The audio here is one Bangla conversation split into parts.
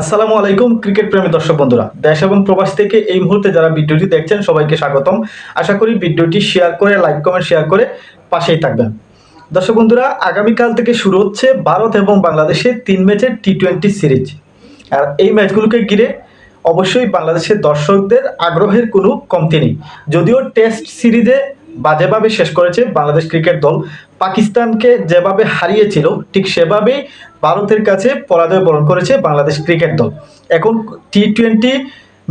আসসালামু আলাইকুম, ক্রিকেট প্রেমী দর্শক বন্ধুরা। দেশ এবং প্রবাস থেকে এই মুহূর্তে যারা ভিডিওটি দেখছেন, সবাইকে স্বাগতম। আশা করি ভিডিওটি শেয়ার করে, লাইক, কমেন্ট, শেয়ার করে পাশেই থাকবেন। দর্শক বন্ধুরা, আগামীকাল থেকে শুরু হচ্ছে ভারত এবং বাংলাদেশের তিন ম্যাচের টি টোয়েন্টি সিরিজ। আর এই ম্যাচগুলোকে ঘিরে অবশ্যই বাংলাদেশের দর্শকদের আগ্রহের কোনো কমতি নেই। যদিও টেস্ট সিরিজে বাজেভাবে শেষ করেছে বাংলাদেশ ক্রিকেট দল। পাকিস্তানকে যেভাবে হারিয়েছিল, ঠিক সেভাবেই ভারতের কাছে পরাজয় বরণ করেছে বাংলাদেশ ক্রিকেট দল। এখন টি টোয়েন্টি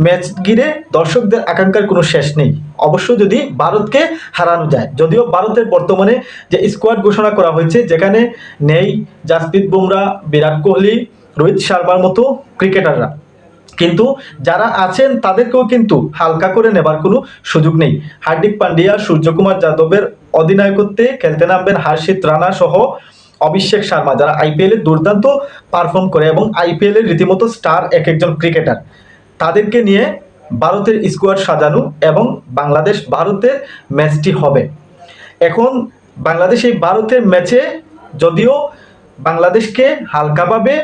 ম্যাচ ঘিরে দর্শকদের আকাঙ্ক্ষার কোনো শেষ নেই। অবশ্য যদি ভারতকে হারানো যায়, যদিও ভারতের বর্তমানে যে স্কোয়াড ঘোষণা করা হয়েছে, যেখানে নেই জাসপ্রীত বুমরা, বিরাট কোহলি, রোহিত শর্মার মতো ক্রিকেটাররা। কিন্তু যারা আছেন তাদেরকেও কিন্তু হালকা করে নেবার কোনো সুযোগ নেই। হার্দিক পান্ডিয়া, সূর্যকুমার যাদবের অধিনায়কত্বে খেলতে নামবেন হার্ষিত রানা সহ অভিষেক শর্মা, যারা আইপিএল দুর্দান্ত পারফর্ম করে এবং আইপিএল এর রীতিমতো স্টার এক একজন ক্রিকেটার তাদেরকে নিয়ে ভারতের স্কোয়াড সাজানো এবং বাংলাদেশ ভারতের ম্যাচটি হবে। এখন বাংলাদেশ এই ভারতের ম্যাচে যদিও বাংলাদেশকে হালকাভাবে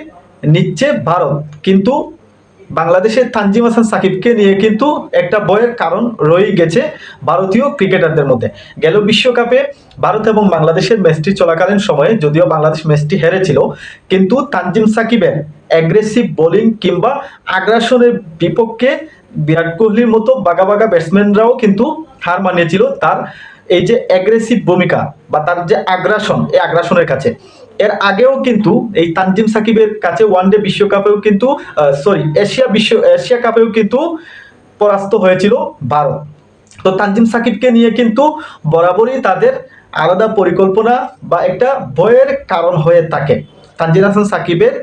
নিচ্ছে ভারত, কিন্তু বাংলাদেশের তানজিম হাসান সাকিবকে নিয়ে কিন্তু একটা বয়ের কারণ রয়ে গেছে ভারতীয় ক্রিকেটারদের মধ্যে। গেল বিশ্বকাপে ভারত এবং বাংলাদেশের ম্যাচটি চলাকালীন সময়ে যদিও বাংলাদেশ ম্যাচটি হেরেছিল, কিন্তু তানজিম সাকিবের অ্যাগ্রেসিভ বোলিং কিংবা আগ্রাসনের বিপক্ষে বিরাট কোহলির মতো বাগা বাগা ব্যাটসম্যানরাও কিন্তু হার মানিয়েছিল তার এই যে অ্যাগ্রেসিভ ভূমিকা বা তার যে আগ্রাসন এই আগ্রাসনের কাছে। এর আগেও কিন্তু এই তানজিম সাকিবের কাছে ওয়ানডে বিশ্বকাপেও কিন্তু সরি এশিয়া বিশ্ব, এশিয়া কাপেও কিন্তু পরাস্ত হয়েছিল ভারত তো তানজিম সাকিবকে নিয়ে কিন্তু বরাবরই তাদের আলাদা পরিকল্পনা বা একটা ভয়ের কারণ হয়ে থাকে। তানজিম হাসান সাকিবের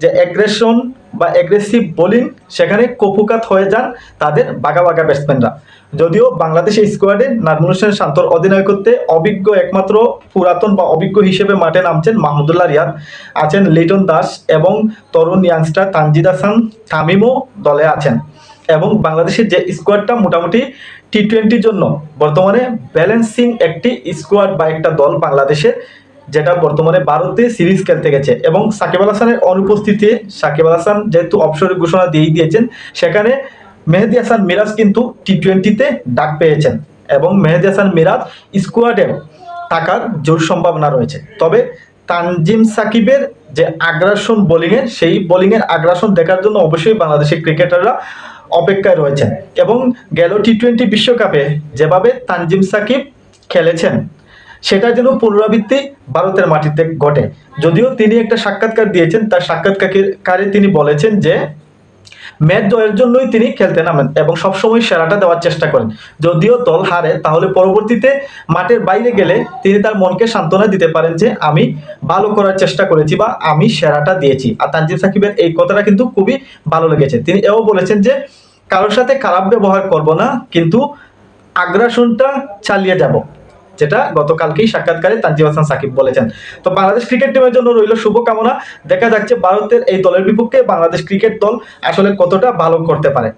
যে অ্যাগ্রেশন বা অ্যাগ্রেসিভ বোলিং সেখানে কপুকাত হয়ে যান তাদের বাগা বাগা ব্যাটসম্যানরা যদিও বাংলাদেশের স্কোয়াডে নাজমুল হোসেন শান্তর অধিনায়কত্বে অভিজ্ঞ একমাত্র পুরাতন বা অভিজ্ঞ হিসেবে মাঠে নামছেন মাহমুদুল্লাহ রিয়াদ। আছেন লিটন দাস এবং তরুণ ইয়াংস্টার তানজিদ হাসান তামিমও দলে আছেন। এবং বাংলাদেশের যে স্কোয়াডটা মোটামুটি টি টোয়েন্টির জন্য বর্তমানে ব্যালেন্সিং একটি স্কোয়াড বা একটা দল বাংলাদেশের যেটা বর্তমানে ভারতে সিরিজ খেলতে গেছে। এবং সাকিব আল হাসানের অনুপস্থিতিতে সাকিব আল হাসান যেহেতু অবসরের ঘোষণা দিয়েই দিয়েছেন, সেখানে মেহেদি হাসান মিরাজ কিন্তু টি টোয়েন্টিতে ডাক পেয়েছেন এবং মেহেদি হাসান মিরাজ স্কোয়াডে থাকার জোর সম্ভাবনা রয়েছে। তবে তানজিম সাকিবের যে আগ্রাসন বোলিংয়ের সেই বোলিংয়ের আগ্রাসন দেখার জন্য অবশ্যই বাংলাদেশের ক্রিকেটাররা অপেক্ষায় রয়েছেন। এবং গেল টি টোয়েন্টি বিশ্বকাপে যেভাবে তানজিম সাকিব খেলেছেন সেটা যেন পুনরাবৃত্তি ভারতের মাটিতে ঘটে। যদিও তিনি একটা সাক্ষাৎকার দিয়েছেন, তার সাক্ষাৎকারে তিনি বলেছেন যে, ম্যাচ জয়ের জন্যই তিনি খেলতে নামেন এবং সবসময় সেরাটা দেওয়ার চেষ্টা করেন। যদিও দল হারে, তাহলে পরবর্তীতে মাঠের বাইরে গেলে তিনি তার মনকে সান্ত্বনা দিতে পারেন যে, আমি ভালো করার চেষ্টা করেছি বা আমি সেরাটা দিয়েছি। আর তানজিম সাকিবের এই কথাটা কিন্তু খুবই ভালো লেগেছে। তিনি এও বলেছেন যে, কারোর সাথে খারাপ ব্যবহার করব না, কিন্তু আগ্রাসনটা চালিয়ে যাব। যেটা গতকালকেই সাক্ষাৎকারে তানজিম হাসান সাকিব বলেছেন। তো বাংলাদেশ ক্রিকেট টিমের জন্য রইল শুভকামনা। দেখা যাচ্ছে ভারতের এই দলের বিপক্ষে বাংলাদেশ ক্রিকেট দল আসলে কতটা ভালো করতে পারে।